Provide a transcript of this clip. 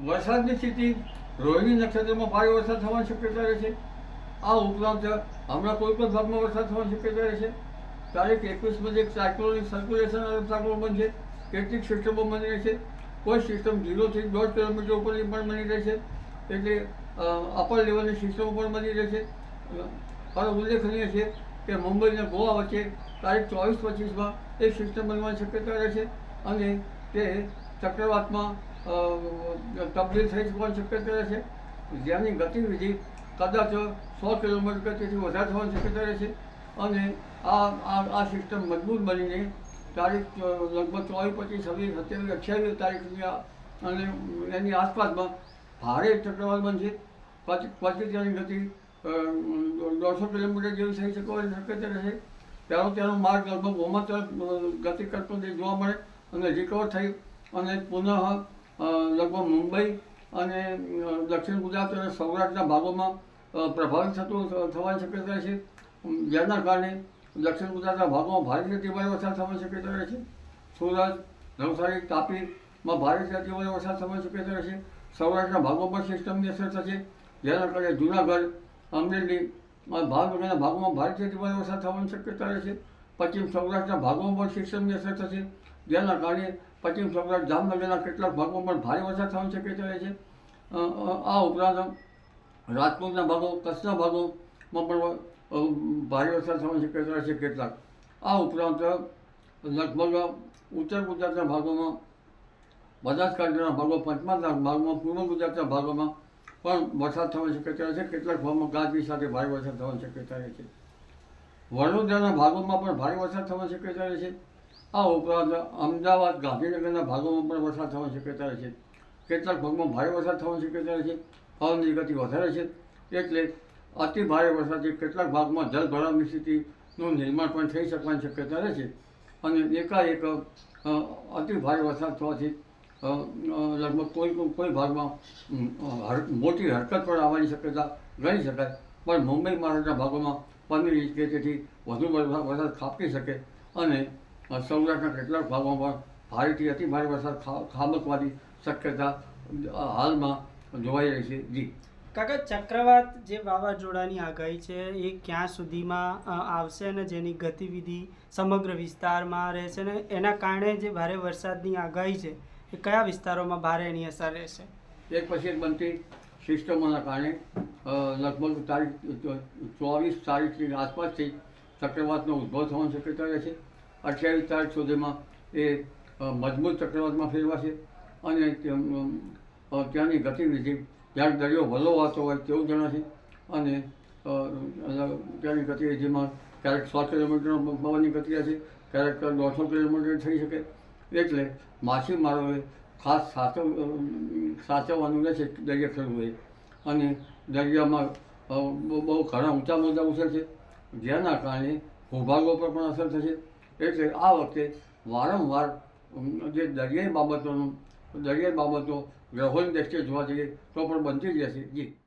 વરસાદની સ્થિતિ, રોહિણી નક્ષત્રમાં ભારે વરસાદ થવાની શક્યતા રહેશે આ ઉપરાંત હમણાં કોઈ પણ ભાગમાં વરસાદ થવાની શક્યતા રહેશે તારીખ એકવીસમાં એક સાયક્લોનિક સર્ક્યુલેશન સાયક્લોન બનશે. કેટલીક સિસ્ટમો બની રહેશે કોઈ સિસ્ટમ ઝીરોથી દોઢ કિલોમીટર ઉપરની પણ બની રહેશે એટલે અપર લેવલની સિસ્ટમો પણ બની રહેશે પણ ઉલ્લેખનીય છે કે મુંબઈ અને ગોવા વચ્ચે તારીખ ચોવીસ પચીસમાં એક સિસ્ટમ બનવાની શક્યતા રહેશે અને તે ચક્રવાતમાં તબદીલ થઈ જવાની શક્યતા રહેશે જેની ગતિવિધિ કદાચ સો કિલોમીટર તેથી વધારે થવાની શક્યતા રહેશે. અને આ આ સિસ્ટમ મજબૂત બનીને તારીખ લગભગ ચોવીસ, પચીસ, છવ્વીસ, સત્યાવીસ, અઠ્યાવીસ તારીખ સુધી અને એની આસપાસમાં ભારે ચક્રવાત બનશે. પછી તેની ગતિ દોઢસો કિલોમીટર જેવી થઈ શકવાની શક્યતા રહેશે. ત્યારે તેનો માર્ગ લગભગ તરફ ગતિ કરતો જોવા મળે અને રિકવર થઈ અને પુનઃ લગભગ મુંબઈ અને દક્ષિણ ગુજરાત અને સૌરાષ્ટ્રના ભાગોમાં પ્રભાવિત થતું થવાની શક્યતા રહેશે જેના કારણે દક્ષિણ ગુજરાતના ભાગોમાં ભારેથી અતિભારે વરસાદ થવાની શક્યતા રહે છે. સુરત, નવસારી તાપીમાં ભારેથી અતિભારે વરસાદ થવાની શક્યતા રહેશે સૌરાષ્ટ્રના ભાગોમાં પણ સિસ્ટમની અસર થશે. જેના કારણે જૂનાગઢ, અમરેલી ભાવનગરના ભાગોમાં ભારેથી અતિભારે વરસાદ થવાની શક્યતા રહે છે. પશ્ચિમ સૌરાષ્ટ્રના ભાગોમાં પણ સિસ્ટમની અસર થશે. જેના કારણે પશ્ચિમ સૌરાષ્ટ્ર જામનગરના કેટલાક ભાગોમાં પણ ભારે વરસાદ થવાની શક્યતા અ, અ, આ ઉપરાંત રાજકોટના ભાગો કચ્છના ભાગોમાં પણ ભારે વરસાદ થવાની શક્યતા રહેશે કેટલાક. આ ઉપરાંત લગભગ ઉત્તર ગુજરાતના ભાગોમાં બનાસકાંઠાના ભાગો પંચમહાલના ભાગમાં પૂર્વ ગુજરાતના ભાગોમાં પણ વરસાદ થવાની શક્યતા રહેશે કેટલાક ભાગમાં ગાજવી સાથે ભારે વરસાદ થવાની શક્યતા રહેશે વડોદરાના ભાગોમાં પણ ભારે વરસાદ થવાની શક્યતા રહેશે આ ઉપરાંત અમદાવાદ ગાંધીનગરના ભાગોમાં પણ વરસાદ થવાની શક્યતા રહેશે કેટલાક ભાગમાં ભારે વરસાદ થવાની શક્યતા રહેશે પવનની ગતિ વધારે છે. એટલે અતિ ભારે વરસાદથી કેટલાક ભાગમાં જળભરાવની સ્થિતિનું નિર્માણ પણ થઈ શકવાની શક્યતા રહેશે અને એકાએક અતિ ભારે વરસાદ થવાથી લગભગ કોઈ કોઈ ભાગમાં મોટી હરકત પણ આવવાની શક્યતા ગણી શકાય. પણ મુંબઈ, મહારાષ્ટ્રના ભાગોમાં પંદર ઇંચ કે તેથી વધુ વરસાદ ખાબકી શકે. અને સૌરાષ્ટ્રના કેટલાક ભાગોમાં ભારેથી અતિ ભારે વરસાદ ખાબકવાની શક્યતા હાલમાં જોવાઈ રહી છે. જી. કાકા ચક્રવાત જે વાવાઝોડાની આગાહી છે એ ક્યાં સુધીમાં આવશે અને જેની ગતિવિધિ સમગ્ર વિસ્તારમાં રહેશે ને એના કારણે જે ભારે વરસાદની આગાહી છે એ કયા વિસ્તારોમાં ભારે એની અસર રહેશે? એક પછી એક બનતી સિસ્ટમોના કારણે લગભગ તારીખ ચોવીસ તારીખની આસપાસથી ચક્રવાતનો ઉદ્ભવ થવાની શક્યતા રહેશે અઠ્યાવીસ તારીખ સુધીમાં એ મજબૂત ચક્રવાતમાં ફેરવાશે અને ત્યાંની ગતિવિધિ જ્યાં દરિયો વલોવાતો હોય તેવું જણાશે અને ત્યાંની ગતિવિધિમાં ક્યારેક સો કિલોમીટર પવનની ગતિ હશે ક્યારેક દોઢસો કિલોમીટર થઈ શકે. એટલે માછીમારોએ ખાસ સાચવ સાચવવાનું રહેશે દરિયા ખેડૂતોએ. અને દરિયામાં બહુ ઘણા ઊંચા મોજા ઉછળશે, જેના કારણે ભૂભાગો પર પણ અસર થશે. એટલે આ વખતે વારંવાર જે દરિયાઈ બાબતોનું, દરિયાઈ બાબતો ગ્રહોની દ્રષ્ટિએ જોવા જઈએ તો પણ બનતી જ રહેશે. જી.